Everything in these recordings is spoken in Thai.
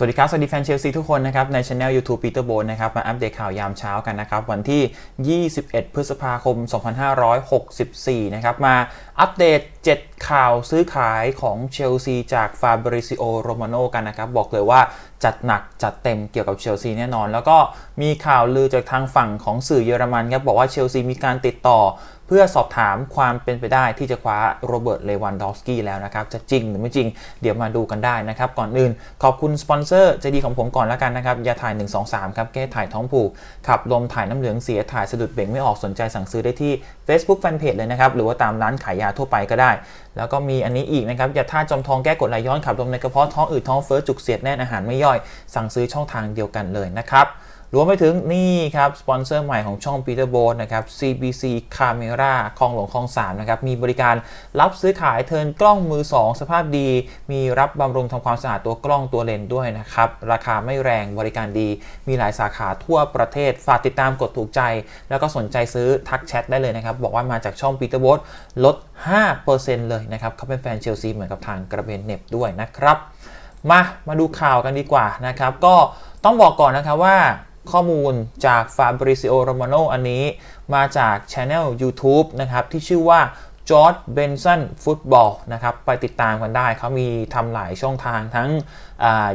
สวัสดีครับ สวัสดีแฟนเชลซีทุกคนนะครับ ในช anel YouTube Peter b o นะครับ มาอัปเดตข่าวยามเช้ากันนะครับ วันที่ 21 พฤษภาคม 2564 นะครับ มาอัปเดต 7 ข่าวซื้อขายของเชลซีจากฟาบริซิโอโรมาโนกันนะครับ บอกเลยว่าจัดหนักจัดเต็มเกี่ยวกับเชลซีแน่นอน แล้วก็มีข่าวลือจากทางฝั่งของสื่อเยอรมันครับ บอกว่าเชลซีมีการติดต่อ เพื่อสอบถามความเป็นไปได้ที่จะคว้าโรเบิร์ตเลวันดอฟสกี้แล้วนะครับ จะจริงหรือไม่จริงเดี๋ยวมาดูกันได้นะครับ ก่อนอื่นขอบคุณสปอนเซอร์ใจดีของผมก่อนแล้วกันนะครับยาถ่าย 123 ครับแก้ถ่ายท้องผูกขับลมถ่ายน้ำเหลืองเสียถ่ายสะดุดเบ่งไม่ออกสนใจสั่งซื้อได้ที่ Facebook Fanpage เลยนะครับหรือว่าตามร้านขายยาทั่วไปก็ได้แล้วก็มีอันนี้อีกนะครับยาท่าจอมทองแก้กดไหลย้อนขับลมในกระเพาะท้องอืดท้องเฟ้อจุกเสียดแน่นอาหารไม่ย่อย สั่งซื้อช่องทางเดียวกันเลยนะครับ รวมไปถึงนี่ครับสปอนเซอร์ใหม่ของช่อง Peter b o นะครับ CBC Camera คลองหลวงคลอง3นะครับมีบริการรับซื้อขายเทิร์นกล้องมือ 2 สภาพดี มีรับบำรุงทำความสะอาดตัวกล้องตัวเลนส์ด้วยนะครับราคาไม่แรงบริการดี มีหลายสาขาทั่วประเทศฝากติดตามกดถูกใจ แล้วก็สนใจซื้อทักแชทได้เลยนะครับบอกว่ามาจากช่อง Peter b o ลด 5%เลยนะครับเขาเป็นแฟนเชลซีเหมือนกับทางกระเบนเน็บด้วยนะครับมามาดูข่าวกันดีกว่านะครับก็ต้องบอกก่อนนะครับว่า ข้อมูลจาก Fabrizio Romano อันนี้ มาจาก Channel YouTube นะครับ ที่ชื่อว่า George Benson Football นะครับ ไปติดตามกันได้ เขามีทำหลายช่องทางทั้ง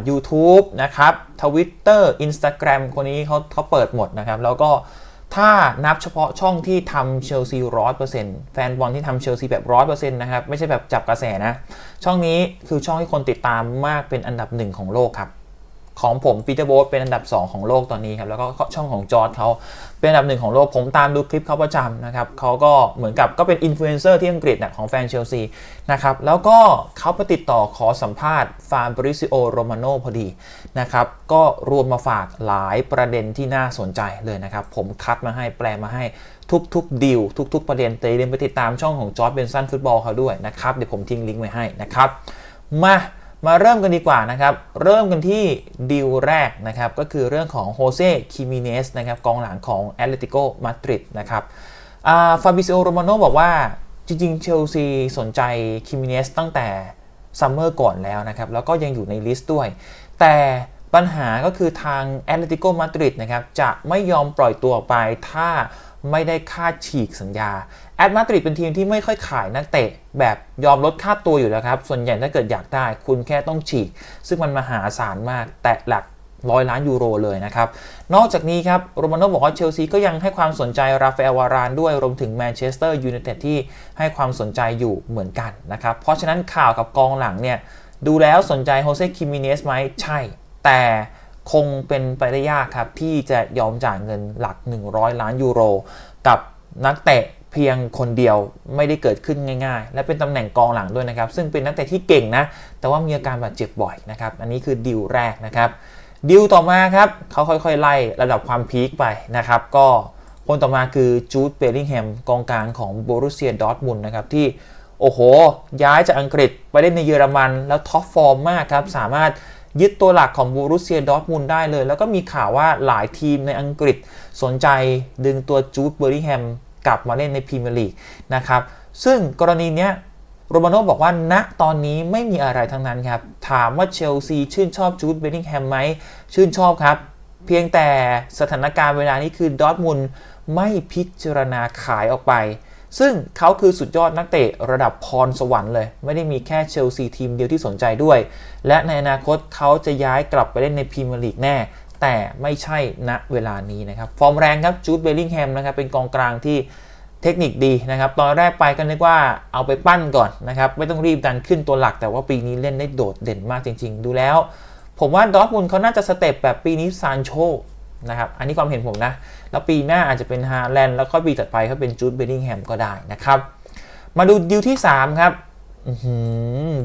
YouTube นะครับ Twitter Instagram คนนี้เขาเขาเปิดหมดนะครับ แล้วก็ถ้านับเฉพาะช่องที่ทำเชลซีร้อยเปอร์เซ็นต์แฟนบอลที่ทำเชลซีแบบร้อยเปอร์เซ็นต์นะครับ ไม่ใช่แบบจับกระแสนะ ช่องนี้คือช่องที่คนติดตามมากเป็นอันดับหนึ่งของโลกครับ ของผมปีเตอร์โบสเป็นอันดับ 2 ของโลกตอนนี้ครับแล้วก็ช่องของจอร์ดเขาเป็นอันดับหนึ่งของโลกผมตามดูคลิปเขาประจำนะครับเขาก็เหมือนกับก็เป็นอินฟลูเอนเซอร์ที่อังกฤษนะของแฟนเชลซีนะครับแล้วก็เขาไปติดต่อขอสัมภาษณ์ฟาบริซิโอโรมาโนพอดีนะครับก็รวมมาฝากหลายประเด็นที่น่าสนใจเลยนะครับผมคัดมาให้แปลมาให้ทุกๆดีลทุก ๆ ประเด็นแต่อย่าลืมไปติดตามช่องของจอร์ดเบนสันฟุตบอลเขาด้วยนะครับเดี๋ยวผมทิ้งลิงก์ไว้ให้นะครับมา มาเริ่มกันดีกว่านะครับ เริ่มกันที่ดีลแรกนะครับ ก็คือเรื่องของโฮเซ่คิมิเนสนะครับกองหลังของแอตเลติโกมาดริดนะครับฟาบิซิโอโรมาโนบอกว่าจริงๆ เชลซีสนใจคิมิเนสตั้งแต่ซัมเมอร์ก่อนแล้วนะครับ แล้วก็ยังอยู่ในลิสต์ด้วย แต่ปัญหาก็คือทางแอตเลติโกมาดริดนะครับ จะไม่ยอมปล่อยตัวออกไปถ้าไม่ได้ค่าฉีกสัญญา แอตมาดริดเป็นทีมที่ไม่ค่อยขายนักเตะ แบบยอมลดค่าตัวอยู่แล้วครับ ส่วนใหญ่ถ้าเกิดอยากได้ คุณแค่ต้องฉีก ซึ่งมันมหาศาลมากแตะหลักร้อยล้านยูโรเลยนะครับ นอกจากนี้ครับ โรมาโนบอกว่าเชลซีก็ยังให้ความสนใจราฟาเอลวารานด้วยรวมถึงแมนเชสเตอร์ยูไนเต็ดที่ให้ความสนใจอยู่เหมือนกันนะครับ เพราะฉะนั้นข่าวกับกองหลังเนี่ยดูแล้วสนใจโฮเซ่คิมิเนสไหมใช่ แต่คงเป็นไปได้ยากครับ ที่จะยอมจ่ายเงินหลัก 100 ล้านยูโร กับนักเตะ เพียงคนเดียวไม่ได้เกิดขึ้นง่าย ๆ และเป็นตำแหน่งกองหลังด้วยนะครับ ซึ่งเป็นนักเตะที่เก่งนะ แต่ว่ามีอาการบาดเจ็บบ่อยนะครับ อันนี้คือดิวแรกนะครับ ดิวต่อมาครับเขาค่อยๆ ไล่ระดับความพีคไปนะครับ ก็คนต่อมาคือจูดเบลลิงแฮมกองกลางของโบรุเซียดอร์ทมุนนะครับที่โอ้โห ย้ายจากอังกฤษไปเล่นในเยอรมันแล้วท็อปฟอร์มมากครับ สามารถยึดตัวหลักของบูรุเซียดอร์ทมุนได้เลย แล้วก็มีข่าวว่าหลายทีมในอังกฤษสนใจดึงตัวจูดเบอร์ริงแฮม กลับมาเล่นในพรีเมียร์ลีกนะครับซึ่งกรณีเนี้ยโรมาโนบอกว่าณตอนนี้ไม่มีอะไรทั้งนั้นครับ ถามว่าเชลซีชื่นชอบจูดเบอร์ริงแฮมไหม ชื่นชอบครับ เพียงแต่สถานการณ์เวลานี้คือดอทมุนไม่พิจารณาขายออกไป ซึ่งเขาคือสุดยอดนักเตะระดับพรสวรรค์เลย ไม่ได้มีแค่เชลซีทีมเดียวที่สนใจด้วย และในอนาคตเขาจะย้ายกลับไปเล่นในพรีเมียร์ลีกแน่ แต่ไม่ใช่ณเวลานี้นะครับ ฟอร์มแรงครับจูดเบลลิงแฮมนะครับเป็นกองกลางที่เทคนิคดีนะครับ ตอนแรกไปก็นึกว่าเอาไปปั้นก่อนนะครับ ไม่ต้องรีบดันขึ้นตัวหลัก แต่ว่าปีนี้เล่นได้โดดเด่นมากจริง ๆ ดูแล้ว ผมว่าดอทมุนเขาน่าจะสเต็ปแบบปีนี้ซานโชนะครับ อันนี้ความเห็นผมนะ แล้วปีหน้าอาจจะเป็นฮาแลนด์แล้วก็ปีต่อไปเขาเป็นจูดเบลลิงแฮมก็ได้นะครับ มาดูดิวที่ 3 ครับ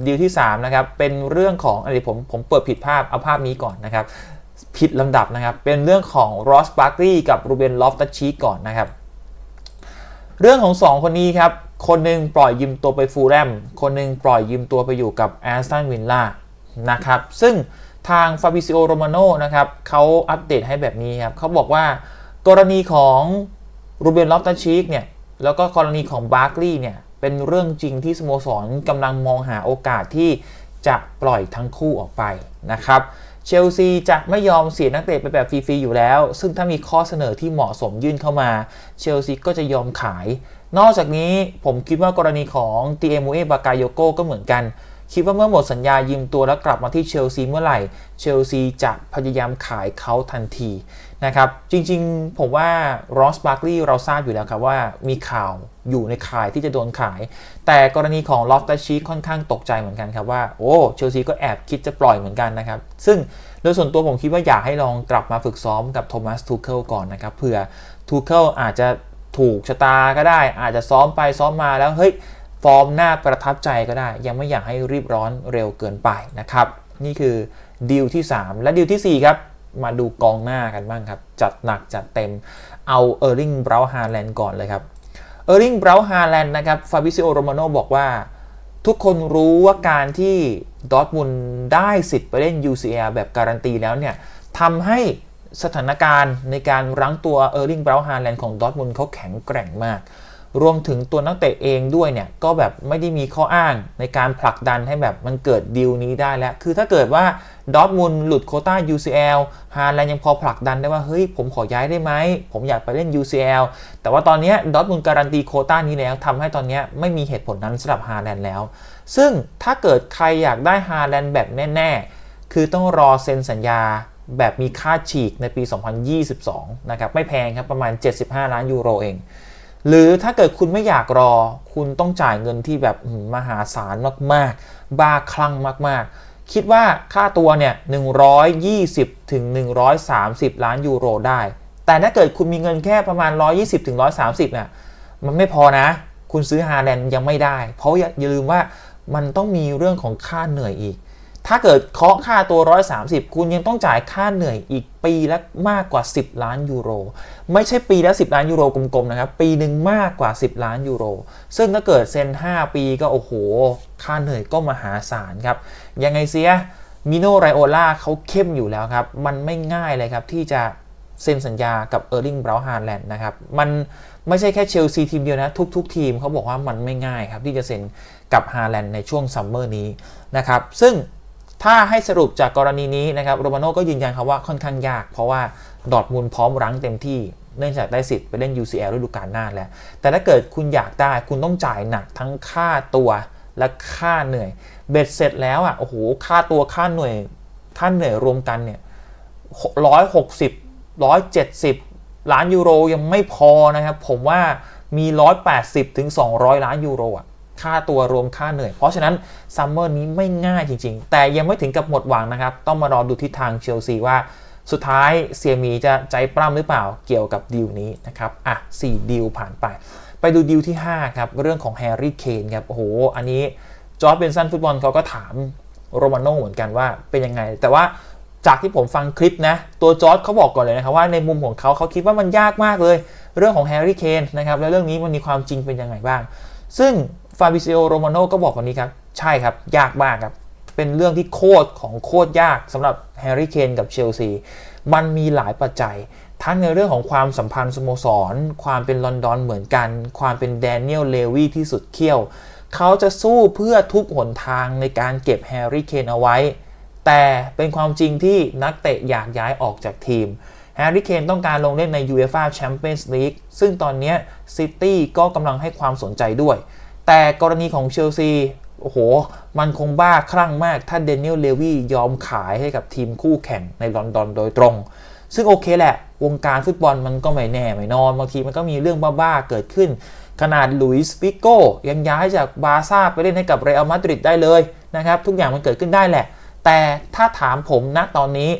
ดิวที่ 3 นะครับ เป็นเรื่องของอะไรผมผมเปิดผิดภาพเอาภาพนี้ก่อนนะครับ ผิดลำดับนะครับ เป็นเรื่องของรอสบาร์กลีย์กับรูเบนลอฟตัชชีก่อนนะครับ เรื่องของ 2 คนนี้ครับ คนหนึ่งปล่อยยืมตัวไปฟูลแลมคนหนึ่งปล่อยยืมตัวไปอยู่กับแอสตันวินล่านะครับ ซึ่งทางฟาบิซิโอโรมาโนนะครับเขาอัปเดตให้แบบนี้ครับเขาบอกว่ากรณีของรูเบนลอฟตัชชีกเนี่ย แล้วก็กรณีของบาร์กลีย์เนี่ย เป็นเรื่องจริงที่สโมสรกำลังมองหาโอกาสที่จะปล่อยทั้งคู่ออกไปนะครับ เชลซีจะไม่ยอมเสียนักเตะไปแบบฟรีๆอยู่แล้ว ซึ่งถ้ามีข้อเสนอที่เหมาะสมยื่นเข้ามา เชลซีก็จะยอมขาย นอกจากนี้ผมคิดว่ากรณีของตีเอมูเอบากายโยโกก็เหมือนกัน คิดว่าเมื่อหมดสัญญายืมตัวแล้วกลับมาที่เชลซีเมื่อไหร่ เชลซีจะพยายามขายเขาทันทีนะครับจริงๆ ผมว่ารอสบาร์กลีย์เราทราบอยู่แล้วครับว่ามีข่าวอยู่ในข่ายที่จะโดนขาย แต่กรณีของลอฟตัชชีค่อนข้างตกใจเหมือนกันครับว่าโอ้เชลซีก็แอบคิดจะปล่อยเหมือนกันนะครับ ซึ่งโดยส่วนตัวผมคิดว่าอยากให้ลองกลับมาฝึกซ้อมกับโทมัสทูเคิลก่อนนะครับเผื่อทูเคิลอาจจะถูกชะตาก็ได้ อาจจะซ้อมไปซ้อมมาแล้วเฮ้ย ฟอร์มหน่าประทับใจก็ได้ ยังไม่อยากให้รีบร้อนเร็วเกินไปนะครับ นี่คือดีลที่ 3 และดีลที่ 4 ครับ มาดูกองหน้ากันบ้างครับ จัดหนักจัดเต็มเอาเออร์ลิงเบราฮาแลนด์ก่อนเลยครับเออร์ลิงเบราฮาแลนด์นะครับฟาบิซิโอโรมาโนบอกว่า ทุกคนรู้ว่าการที่ดอทมุนได้สิทธิ์ไปเล่น UCL แบบการันตีแล้วเนี่ยทำให้สถานการณ์ในการรั้งตัวเออร์ลิงเบราฮาแลนด์ของดอทมุนเขาแข็งแกร่งมาก รวมถึงตัวนักเตะเองด้วยเนี่ยก็แบบไม่ได้มีข้ออ้างในการผลักดันให้แบบมันเกิดดีลนี้ได้แล้ว คือถ้าเกิดว่าดอทมุนหลุดโคต้า UCL ฮาแลนยังพอผลักดันได้ว่า เฮ้ย ผมขอย้ายได้ไหม ผมอยากไปเล่น UCL แต่ว่าตอนนี้ดอทมุนการันตีโคต้านี้แล้วทำให้ตอนนี้ไม่มีเหตุผลนั้นสำหรับฮาแลนแล้ว ซึ่งถ้าเกิดใครอยากได้ฮาแลนแบบแน่ ๆ คือต้องรอเซ็นสัญญาแบบมีค่าฉีกในปี 2022 นะครับไม่แพงครับประมาณ 75 ล้านยูโรเอง หรือถ้าเกิดคุณไม่อยากรอ คุณต้องจ่ายเงินที่แบบมหาศาลมากๆ บ้าคลั่งมากๆ คิดว่าค่าตัวเนี่ย 120 ถึง 130 ล้านยูโรได้ แต่ถ้าเกิดคุณมีเงินแค่ประมาณ 120 ถึง 130น่ะมันไม่พอนะ คุณซื้อฮาแลนด์ยังไม่ได้ เพราะอย่าลืมว่ามันต้องมีเรื่องของค่าเหนื่อยอีก ถ้าเกิดเคาะค่าตัว 130 คุณยังต้องจ่ายค่าเหนื่อยอีกปีละมากกว่า 10 ล้านยูโร ไม่ใช่ปีละ 10 ล้านยูโรกลมๆนะครับ ปีหนึ่งมากกว่า 10 ล้านยูโร ซึ่งถ้าเกิดเซ็น 5 ปีก็โอ้โห ค่าเหนื่อยก็มหาศาลครับ ยังไงเสียมิโนไรโอล่าเขาเข้มอยู่แล้วครับ มันไม่ง่ายเลยครับที่จะเซ็นสัญญากับเออร์ลิงเบราฮาแลนด์นะครับ มันไม่ใช่แค่เชลซีทีมเดียวนะ ทุก ๆ ทีมเขาบอกว่ามันไม่ง่ายครับที่จะเซ็นกับฮาแลนด์ในช่วงซัมเมอร์นี้นะครับ ซึ่ง ถ้าให้สรุปจากกรณีนี้นะครับโรมาโน่ก็ยืนยันครับว่าค่อนข้างยาก เพราะว่าดอร์ทมุนพร้อมรั้งเต็มที่เนื่องจากได้สิทธิ์ไปเล่น UCL ฤดูกาลหน้าแล้ว แต่ถ้าเกิดคุณอยากได้คุณต้องจ่ายหนักทั้งค่าตัวและค่าเหนื่อย เบ็ดเสร็จแล้วอะโอ้โหค่าตัวค่าหน่วยค่าเหนื่อยรวมกันเนี่ยร้อยหกสิบร้อยเจ็ดสิบล้านยูโรยังไม่พอนะครับ ผมว่ามี 180ถึง200 ล้านยูโรอะ ค่าตัวรวมค่าเหนื่อย เพราะฉะนั้นซัมเมอร์นี้ไม่ง่ายจริง ๆ แต่ยังไม่ถึงกับหมดหวังนะครับ ต้องมารอดูทิศทางเชลซีว่าสุดท้ายเซียมีจะใจปล้ำหรือเปล่าเกี่ยวกับดีลนี้นะครับ อะ 4 ดีลผ่านไป ไปดูดีลที่ 5 ครับ เรื่องของแฮร์รี่เคนครับ โอ้โห อันนี้จอร์ดเบนสันฟุตบอลเขาก็ถามโรมาโน่เหมือนกันว่าเป็นยังไง แต่ว่าจากที่ผมฟังคลิปนะ ตัวจอร์ดเขาบอกก่อนเลยนะครับว่าในมุมของเขาเขาคิดว่ามันยากมากเลย เรื่องของแฮร์รี่เคนนะครับ แล้วเรื่องนี้มันมีความจริงเป็นยังไงบ้าง ซึ่งฟาบิซิโอโรมาโนก็บอกวันนี้ครับ ใช่ครับ ยากมากครับ เป็นเรื่องที่โคตรของโคตรยากสำหรับแฮร์รี่เคนกับเชลซี มันมีหลายปัจจัย ทั้งในเรื่องของความสัมพันธ์สโมสร ความเป็นลอนดอนเหมือนกัน ความเป็นแดเนียลเลวีที่สุดเขี้ยว เขาจะสู้เพื่อทุกหนทางในการเก็บแฮร์รี่เคนเอาไว้ แต่เป็นความจริงที่นักเตะอยากย้ายออกจากทีม แฮร์รี่เคนต้องการลงเล่นใน UEFA Champions League ซึ่งตอนนี้ซิตี้ก็กำลังให้ความสนใจด้วย แต่กรณีของเชลซี โอ้โห มันคงบ้าคลั่งมาก ถ้าเดนิเอลเลวียอมขายให้กับทีมคู่แข่งในลอนดอนโดยตรง ซึ่งโอเคแหละ วงการฟุตบอลมันก็ไม่แน่ไม่นอน บางทีมันก็มีเรื่องบ้าๆเกิดขึ้น ขนาดลุยส์ปิโก้ยังย้ายจากบาร์ซ่าไปเล่นให้กับเรอัลมาดริดได้เลยนะครับ ทุกอย่างมันเกิดขึ้นได้แหละ แต่ถ้าถามผมณตอนนี้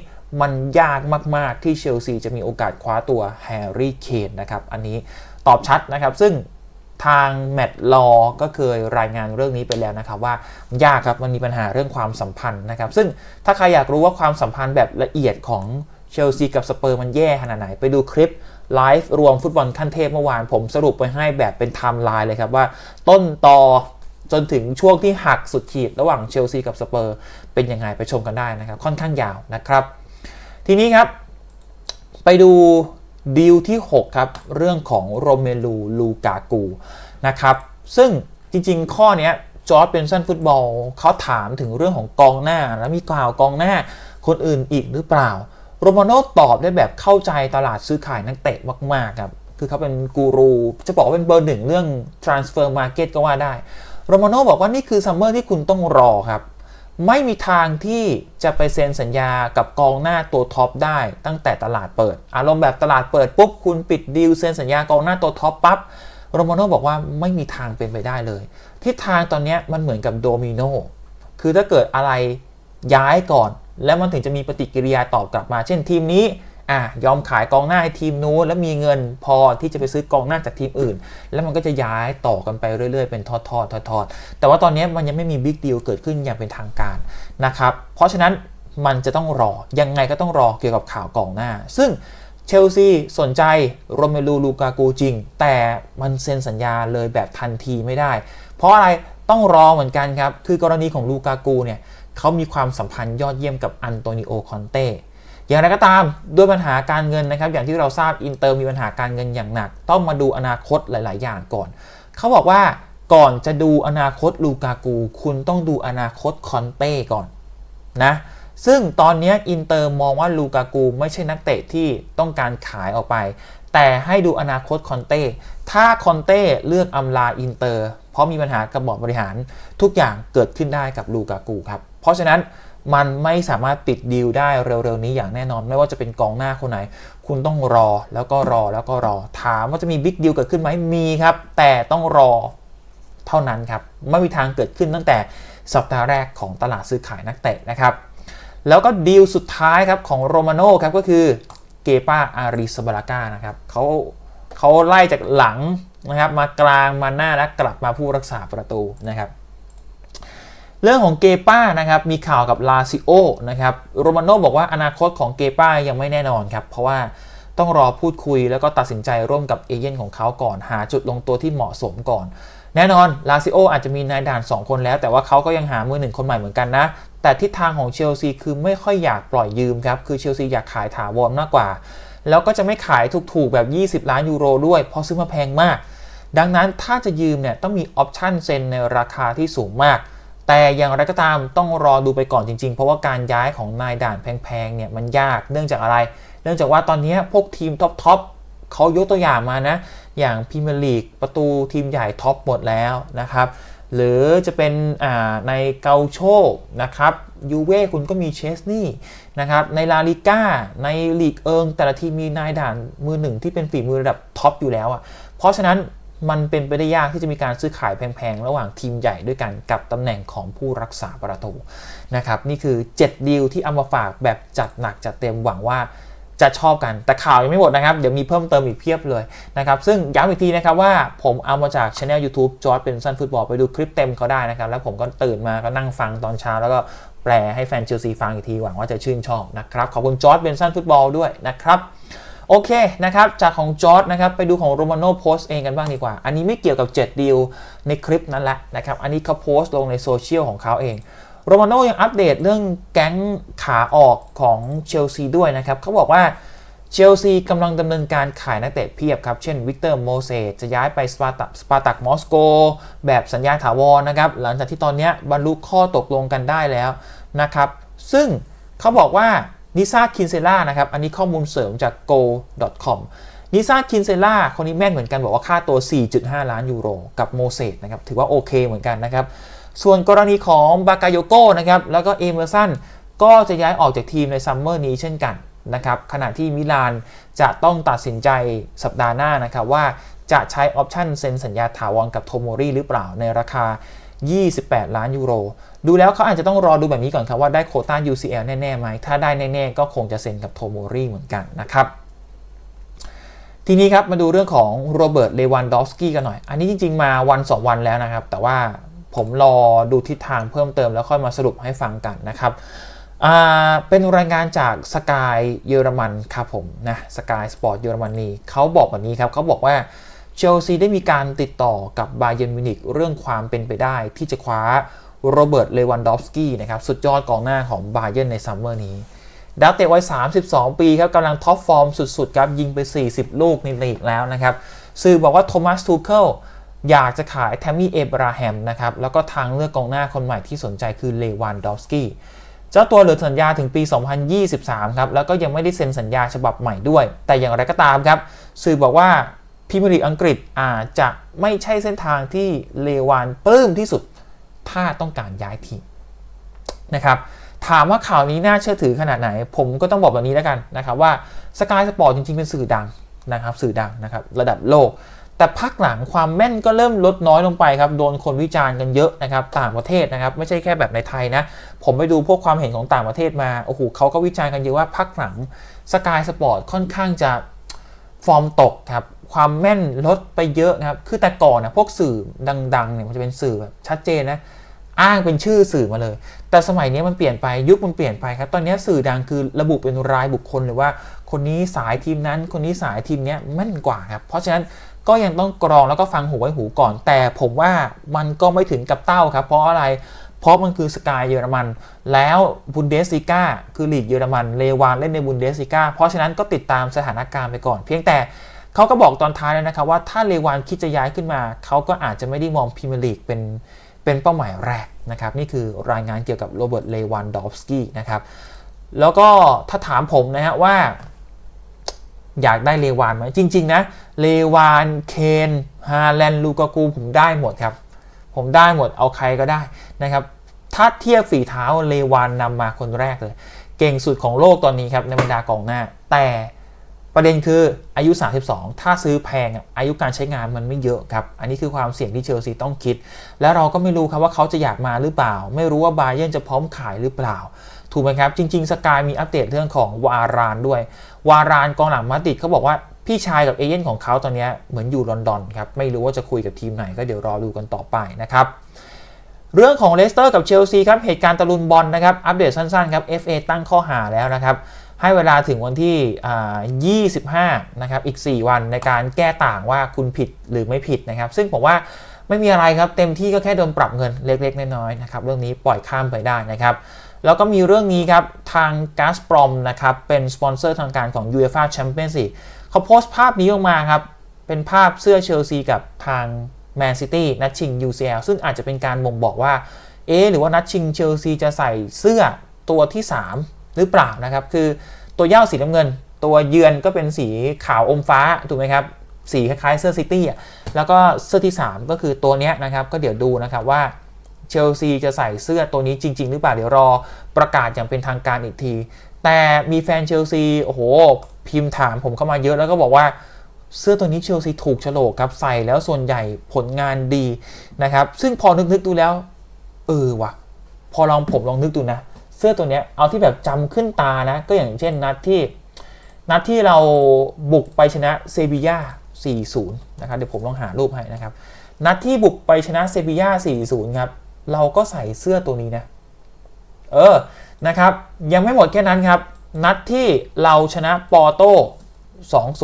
มันยากมาก ๆ ที่เชลซีจะมีโอกาสคว้าตัวแฮร์รี่เคนนะครับ อันนี้ตอบชัดนะครับ ซึ่งทางแมตต์ลอก็เคยรายงานเรื่องนี้ไปแล้วนะครับว่ายากครับมันมีปัญหาเรื่องความสัมพันธ์นะครับ ซึ่งถ้าใครอยากรู้ว่าความสัมพันธ์แบบละเอียดของเชลซีกับสเปอร์มันแย่ขนาดไหน ไปดูคลิปไลฟ์รวมฟุตบอลขั้นเทพเมื่อวานผมสรุปไปให้แบบเป็นไทม์ไลน์เลยครับว่า ต้นตอจนถึงช่วงที่หักสุดขีดระหว่างเชลซีกับสเปอร์เป็นยังไงไปชมกันได้นะครับ ค่อนข้างยาวนะครับ ทีนี้ครับ ไปดูดีลที่ 6 ครับ เรื่องของโรเมลูลูกากูนะครับ ซึ่งจริง ๆ ข้อนี้จอร์ดเป็นสันฟุตบอลเขาถามถึงเรื่องของกองหน้า แล้วมีข่าวกองหน้าคนอื่นอีกหรือเปล่า โรมาโน่ตอบได้แบบเข้าใจตลาดซื้อขายนักเตะมากๆครับคือเขาเป็นกูรูจะบอกว่าเป็นเบอร์หนึ่งเรื่อง transfer market ก็ว่าได้ โรมาโน่บอกว่านี่คือซัมเมอร์ที่คุณต้องรอครับ ไม่มีทางที่จะไปเซ็นสัญญากับกองหน้าตัวท็อปได้ตั้งแต่ตลาดเปิด อารมณ์แบบตลาดเปิดปุ๊บคุณปิดดีลเซ็นสัญญากองหน้าตัวท็อปปั๊บโรมาโน่บอกว่าไม่มีทางเป็นไปได้เลยทิศทางตอนนี้มันเหมือนกับโดมิโนคือถ้าเกิดอะไรย้ายก่อน แล้วมันถึงจะมีปฏิกิริยาตอบกลับมา เช่นทีมนี้ อะยอมขายกองหน้าให้ทีมนู้นแล้วมีเงินพอที่จะไปซื้อกองหน้าจากทีมอื่น แล้วมันก็จะย้ายต่อกันไปเรื่อยๆ เป็นทอดๆทอดๆแต่ว่าตอนนี้มันยังไม่มีบิ๊กดีลเกิดขึ้นอย่างเป็นทางการนะครับเพราะฉะนั้นมันจะต้องรอยังไงก็ต้องรอเกี่ยวกับข่าวกองหน้า ซึ่งเชลซีสนใจโรเมลูลูกากูจริง แต่มันเซ็นสัญญาเลยแบบทันทีไม่ได้ เพราะอะไรต้องรอเหมือนกันครับ คือกรณีของลูกากูเนี่ยเขามีความสัมพันธ์ยอดเยี่ยมกับอันโตนิโอคอนเต้ อย่างไรก็ตามด้วยปัญหาการเงินนะครับอย่างที่เราทราบอินเตอร์มีปัญหาการเงินอย่างหนัก ต้องมาดูอนาคตหลาย ๆ อย่างก่อน เขาบอกว่าก่อนจะดูอนาคตลูกากู คุณต้องดูอนาคตคอนเต้ก่อนนะซึ่งตอนนี้อินเตอร์มองว่าลูกากูไม่ใช่นักเตะที่ต้องการขายออกไป แต่ให้ดูอนาคตคอนเต้ถ้าคอนเต้เลือกอำลาอินเตอร์ เพราะมีปัญหากับบอร์ดบริหารทุกอย่างเกิดขึ้นได้กับลูกากูครับ เพราะฉะนั้น มันไม่สามารถปิดดีลได้เร็วๆนี้อย่างแน่นอน ไม่ว่าจะเป็นกองหน้าคนไหน คุณต้องรอแล้วก็รอแล้วก็รอ ถามว่าจะมีบิ๊กดีลเกิดขึ้นไหมมีครับ แต่ต้องรอเท่านั้นครับ ไม่มีทางเกิดขึ้นตั้งแต่สัปดาห์แรกของตลาดซื้อขายนักเตะนะครับ แล้วก็ดีลสุดท้ายครับของโรมาโน่ครับก็คือเกปาอาริสบาลากานะครับเขาเขาไล่จากหลังนะครับมากลางมาหน้าและกลับมาผู้รักษาประตูนะครับ เรื่องของเกป้านะครับมีข่าวกับลาซิโอนะครับโรมาโน่บอกว่าอนาคตของเกป้ายังไม่แน่นอนครับ เพราะว่าต้องรอพูดคุยแล้วก็ตัดสินใจร่วมกับเอเย่นของเขาก่อนหาจุดลงตัวที่เหมาะสมก่อน แน่นอนลาซิโออาจจะมีนายด่าน 2 คนแล้ว แต่ว่าเขาก็ยังหามือหนึ่งคนใหม่เหมือนกันนะ แต่ทิศทางของเชลซีคือไม่ค่อยอยากปล่อยยืมครับคือเชลซีอยากขายถาวรมากกว่า แล้วก็จะไม่ขายถูกๆแบบ 20 ล้านยูโรด้วยเพราะซื้อมาแพงมาก ดังนั้นถ้าจะยืมเนี่ยต้องมีออปชั่นเซ็นในราคาที่สูงมาก แต่อย่างไรก็ตามต้องรอดูไปก่อนจริงๆ เพราะว่าการย้ายของนายด่านแพงๆเนี่ยมันยากเนื่องจากอะไร เนื่องจากว่าตอนนี้พวกทีมท็อปๆเขายกตัวอย่างมานะ อย่างพรีเมียร์ลีกประตูทีมใหญ่ท็อปหมดแล้วนะครับ หรือจะเป็นในเกาโชนะครับยูเว่คุณก็มีเชสนี่นะครับในลาลิก้าในลีกเอิงแต่ละทีมมีนายด่านมือหนึ่งที่เป็นฝีมือระดับท็อปอยู่แล้วอะ่ะเพราะฉะนั้น มันเป็นไปได้ยากที่จะมีการซื้อขายแพงๆ ระหว่างทีมใหญ่ด้วยกันกับตำแหน่งของผู้รักษาประตูนะครับนี่คือ 7 ดีลที่เอามาฝากแบบจัดหนักจัดเต็มหวังว่าจะชอบกันแต่ข่าวยังไม่หมดนะครับ เดี๋ยวมีเพิ่มเติมอีกเพียบเลยนะครับ ซึ่งย้ำอีกทีนะครับว่าผมเอามาจากช anel YouTube จอร์ดเป็นสั้นฟุตบอลไปดูคลิปเต็มเขาได้นะครับ แล้วผมก็ตื่นมาก็นั่งฟังตอนเช้า แล้วก็แปลให้แฟนเชลซีฟังอีกทีหวังว่าจะชื่นชอบนะครับ ขอบคุณจอร์ดเป็นสั้นฟุตบอลด้วยนะครับ โอเคนะครับจากของจอร์ดนะครับไปดูของโรมาโน่โพสเองกันบ้างดีกว่า อันนี้ไม่เกี่ยวกับ 7 ดีลในคลิปนั้นแหละนะครับ อันนี้เขาโพสต์ลงในโซเชียลของเขาเองโรมาโน่ยังอัปเดตเรื่องแก๊งขาออกของเชลซีด้วยนะครับเขาบอกว่าเชลซีกำลังดำเนินการขายนักเตะเพียบครับ เช่นวิกเตอร์โมเซสจะย้ายไปสปาตักสปาตักมอสโก แบบสัญญาถาวรนะครับ หลังจากที่ตอนนี้บรรลุข้อตกลงกันได้แล้วนะครับ ซึ่งเขาบอกว่า นิซาคินเซล่านะครับ อันนี้ข้อมูลเสริมจาก go.com นิซาคินเซล่าคนนี้แม่นเหมือนกันบอกว่าค่าตัว 4.5 ล้านยูโร กับโมเสสนะครับ ถือว่าโอเคเหมือนกันนะครับ ส่วนกรณีของบากายโยโก้นะครับ แล้วก็เอเมอร์สันก็จะย้ายออกจากทีมในซัมเมอร์นี้เช่นกันนะครับ ขณะที่มิลานจะต้องตัดสินใจสัปดาห์หน้านะครับว่าจะใช้ออปชันเซ็นสัญญาถาวรกับโทโมรีหรือเปล่าในราคา 28 ล้านยูโร ดูแล้วเขาอาจจะต้องรอดูแบบนี้ก่อนครับว่าได้โคต้า UCL แน่ๆไหม ถ้าได้แน่ๆ ก็คงจะเซ็นกับโทโมรีเหมือนกันนะครับ ทีนี้ครับมาดูเรื่องของโรเบิร์ต เลวันดอฟสกี้กันหน่อย อันนี้จริง ๆ มาวัน 2 วันแล้วนะครับ แต่ว่าผมรอดูทิศทางเพิ่มเติมแล้วค่อยมาสรุปให้ฟังกันนะครับเป็นรายงานจากสกายเยอรมันครับผมนะสกายสปอร์ตเยอรมนีเขาบอกแบบนี้ครับเขาบอกว่า เชลซีได้มีการติดต่อกับบาเยนมินิกเรื่องความเป็นไปได้ที่จะคว้าโรเบิร์ต เลวันดอฟสกี้นะครับสุดยอดกองหน้าของบาเยนในซัมเมอร์นี้ดาวเตะวัย 32 ปีครับกำลังท็อปฟอร์มสุด ๆ ครับ ยิงไป 40 ลูกในลีกแล้วนะครับ สื่อบอกว่าโทมัสทูเคิลอยากจะขายแทมมี่เอบราแฮมนะครับ แล้วก็ทางเลือกกองหน้าคนใหม่ที่สนใจคือเลวานดอฟสกี้เจ้าตัวเหลือสัญญาถึงปี 2023 ครับ แล้วก็ยังไม่ได้เซ็นสัญญาฉบับใหม่ด้วย แต่อย่างไรก็ตามครับ สื่อบอกว่า พรีเมียร์ลีอังกฤษอาจจะไม่ใช่เส้นทางที่เลวานปลื้มที่สุด ถ้าต้องการย้ายทีมนะครับถามว่าข่าวนี้น่าเชื่อถือขนาดไหน ผมก็ต้องบอกแบบนี้แล้วกันนะครับว่าสกายสปอร์ตจริงๆ เป็นสื่อดังนะครับสื่อดังนะครับระดับโลก แต่พักหลังความแม่นก็เริ่มลดน้อยลงไปครับโดนคนวิจารณ์กันเยอะนะครับต่างประเทศนะครับไม่ใช่แค่แบบในไทยนะ ผมไปดูพวกความเห็นของต่างประเทศมาโอ้โหเขาก็วิจารณ์กันเยอะว่าพักหลังสกายสปอร์ตค่อนข้างจะฟอร์มตกครับ ความแม่นลดไปเยอะนะครับ คือแต่ก่อนนะพวกสื่อดังๆเนี่ยมันจะเป็นสื่อแบบชัดเจนนะ อ้างเป็นชื่อสื่อมาเลย แต่สมัยนี้มันเปลี่ยนไปยุคมันเปลี่ยนไปครับ ตอนนี้สื่อดังคือระบุเป็นรายบุคคลเลยว่าคนนี้สายทีมนั้น คนนี้สายทีมนี้แม่นกว่าครับ เพราะฉะนั้นก็ยังต้องกรองแล้วก็ฟังหูไว้หูก่อน แต่ผมว่ามันก็ไม่ถึงกับเต้าครับ เพราะอะไร เพราะมันคือสกายเยอรมัน แล้วบุนเดสซิก้าคือลีกเยอรมัน เลวานเล่นในบุนเดสซิก้า เพราะฉะนั้นก็ติดตามสถานการณ์ไปก่อน เพียงแต่ เขาก็บอกตอนท้ายแล้วนะครับว่าถ้าเลวานคิดจะย้ายขึ้นมา เขาก็อาจจะไม่ได้มองพรีเมียร์ลีกเป็นเป็นเป้าหมายแรกนะครับ นี่คือรายงานเกี่ยวกับโรเบิร์ตเลวานดอฟสกี้นะครับ แล้วก็ถ้าถามผมนะฮะว่า อยากได้เลวานไหมจริง ๆ นะ เลวานเคนฮาแลนลูกากูผมได้หมดครับ ผมได้หมดเอาใครก็ได้นะครับถ้าเทียบฝีเท้าเลวานนำมาคนแรกเลย เก่งสุดของโลกตอนนี้ครับในบรรดากองหน้า แต่ ประเด็นคืออายุ 32 ถ้าซื้อแพงอะอายุการใช้งานมันไม่เยอะครับ อันนี้คือความเสี่ยงที่เชลซีต้องคิด แล้วเราก็ไม่รู้ครับว่าเขาจะอยากมาหรือเปล่า ไม่รู้ว่าบาเยนจะพร้อมขายหรือเปล่า ถูกไหมครับ จริง ๆ สกายมีอัปเดตเรื่องของวารานด้วย วารานกองหลังมาดริดเขาบอกว่าพี่ชายกับเอเย่นของเขาตอนนี้เหมือนอยู่ลอนดอนครับ ไม่รู้ว่าจะคุยกับทีมไหนก็เดี๋ยวรอดูกันต่อไปนะครับเรื่องของเลสเตอร์กับเชลซีครับเหตุการณ์ตะลุมบอลนะครับอัปเดตสั้นๆครับ FA ตั้งข้อหาแล้วนะครับ ให้เวลาถึงวันที่ 25 นะครับ อีก 4 วันในการแก้ต่างว่าคุณผิดหรือไม่ผิดนะครับ ซึ่งผมว่าไม่มีอะไรครับ เต็มที่ก็แค่โดนปรับเงินเล็ก ๆ น้อยๆนะครับ เรื่องนี้ปล่อยข้ามไปได้นะครับ แล้วก็มีเรื่องนี้ครับ ทาง g a z p r o m นะครับ เป็นสปอนเซอร์ทางการของ UEFA Champions League เขาโพสต์ภาพนี้ออกมาครับ เป็นภาพเสื้อเชลซีกับทางแมนซิตี้นัดชิง UCL ซึ่งอาจจะเป็นการบ่งบอกว่า เอ๊ะหรือว่านัดชิงเชลซีจะใส่เสื้อตัวที่ 3 หรือเปล่านะครับ คือตัวเย่าสีน้ำเงิน ตัวเยือนก็เป็นสีขาวอมฟ้าถูกไหมครับ สีคล้ายๆเสื้อซิตี้อะแล้วก็เสื้อที่ 3 ก็คือตัวเนี้ยนะครับ ก็เดี๋ยวดูนะครับว่าเชลซีจะใส่เสื้อตัวนี้จริง ๆ หรือเปล่าเดี๋ยวรอประกาศอย่างเป็นทางการอีกที แต่มีแฟนเชลซีโอ้โห พิมพ์ถามผมเข้ามาเยอะแล้วก็บอกว่าเสื้อตัวนี้เชลซีถูกโฉลกครับใส่แล้วส่วนใหญ่ผลงานดีนะครับ ซึ่งพอนึกๆดูแล้ว เออว่ะ พอลองผมลองนึกดูนะ เสื้อตัวเนี้ยเอาที่แบบจำขึ้นตานะ ก็อย่างเช่นนัดที่ นัดที่เราบุกไปชนะเซบีย่า4-0 นะครับ เดี๋ยวผมลองหารูปให้นะครับ นัดที่บุกไปชนะเซบีย่า4-0 ครับ เราก็ใส่เสื้อตัวนี้นะ เออ นะครับ ยังไม่หมดแค่นั้นครับ นัดที่เราชนะปอโต้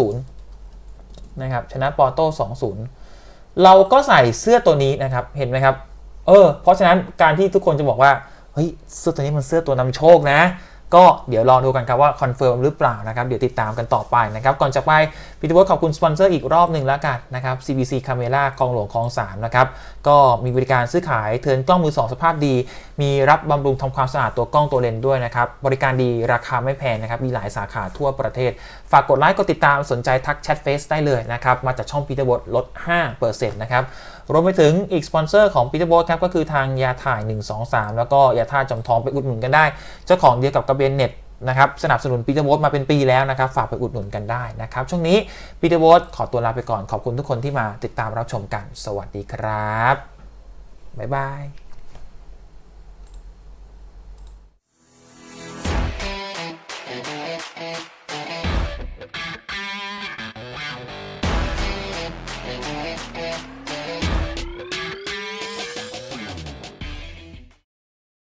2-0 นะครับ ชนะปอโต้2-0 เราก็ใส่เสื้อตัวนี้นะครับ เห็นไหมครับ เออ เพราะฉะนั้นการที่ทุกคนจะบอกว่า เฮ้ยเสื้อตัวนี้มันเสื้อตัวนำโชคนะ ก็เดี๋ยวรอดูกันครับว่าคอนเฟิร์มหรือเปล่านะครับ เดี๋ยวติดตามกันต่อไปนะครับก่อนจะไปพีทวอร์ขอบคุณสปอนเซอร์อีกรอบหนึ่งแล้วกันนะครับ CBC Camera กองหลวงคลอง3นะครับก็มีบริการซื้อขายเทิร์นกล้องมือ2สภาพดี มีรับบำรุงทำความสะอาดตัวกล้องตัวเลนด้วยนะครับบริการดีราคาไม่แพงนะครับมีหลายสาขาทั่วประเทศ ฝากกดไลค์กดติดตามสนใจทักแชทเฟซได้เลยนะครับมาจากช่องพีทวอร์ลด 5%นะครับรวมไปถึงอีกสปอนเซอร์ของปีเตอร์โบครับก็คือทางยาถ่าย 123 แล้วก็ยาท่าจอมทองไปอุดหนุนกันได้ เจ้าของเดียวกับกระเบนเน็ตนะครับสนับสนุนปีเตอร์โบมาเป็นปีแล้วนะครับ ฝากไปอุดหนุนกันได้นะครับ ช่วงนี้ปีเตอร์โบขอตัวลาไปก่อนขอบคุณทุกคนที่มาติดตามรับชมกัน สวัสดีครับ บ๊ายบาย